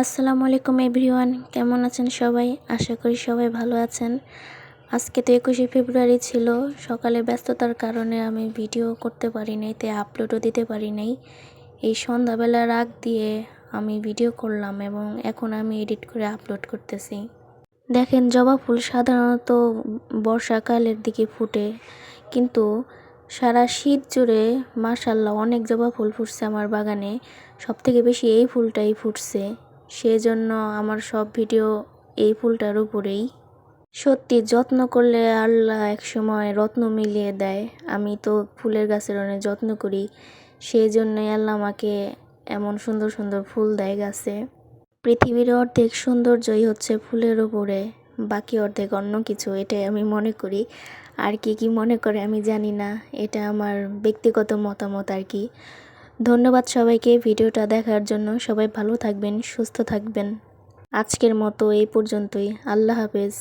আসসালামু আলাইকুম এভরিওয়ান, কেমন আছেন সবাই? আশা করি সবাই ভালো আছেন। আজকে তো একুশে ফেব্রুয়ারি ছিল, সকালে ব্যস্ততার কারণে আমি ভিডিও করতে পারি নাই তাই আপলোডও দিতে পারি নাই। এই সন্ধ্যাবেলা রাগ দিয়ে আমি ভিডিও করলাম এবং এখন আমি এডিট করে আপলোড করতেছি। দেখেন, জবা ফুল সাধারণত বর্ষাকালের দিকে ফুটে, কিন্তু সারা শীত জুড়ে মাশাল্লাহ অনেক জবা ফুল ফুটছে আমার বাগানে। সব থেকে বেশি এই ফুলটাই ফুটছে। সেজন্য আমার সব ভিডিও এই ফুলটার উপরেই। সত্যি যত্ন করলে আল্লাহ এক সময় রত্ন মিলিয়ে দেয়। আমি তো ফুলের গাছের অনেক যত্ন করি সেই জন্যই আল্লাহ আমাকে এমন সুন্দর সুন্দর ফুল দেয় গাছে। পৃথিবীর অর্ধেক সৌন্দর্যই হচ্ছে ফুলের উপরে, বাকি অর্ধেক অন্য কিছু, এটাই আমি মনে করি। আর কি কি মনে করে আমি জানি না, এটা আমার ব্যক্তিগত মতামত আর কি। ধন্যবাদ সবাইকে ভিডিওটা দেখার জন্য। সবাই ভালো থাকবেন, সুস্থ থাকবেন। আজকের মতো এই পর্যন্তই। আল্লাহ হাফেজ।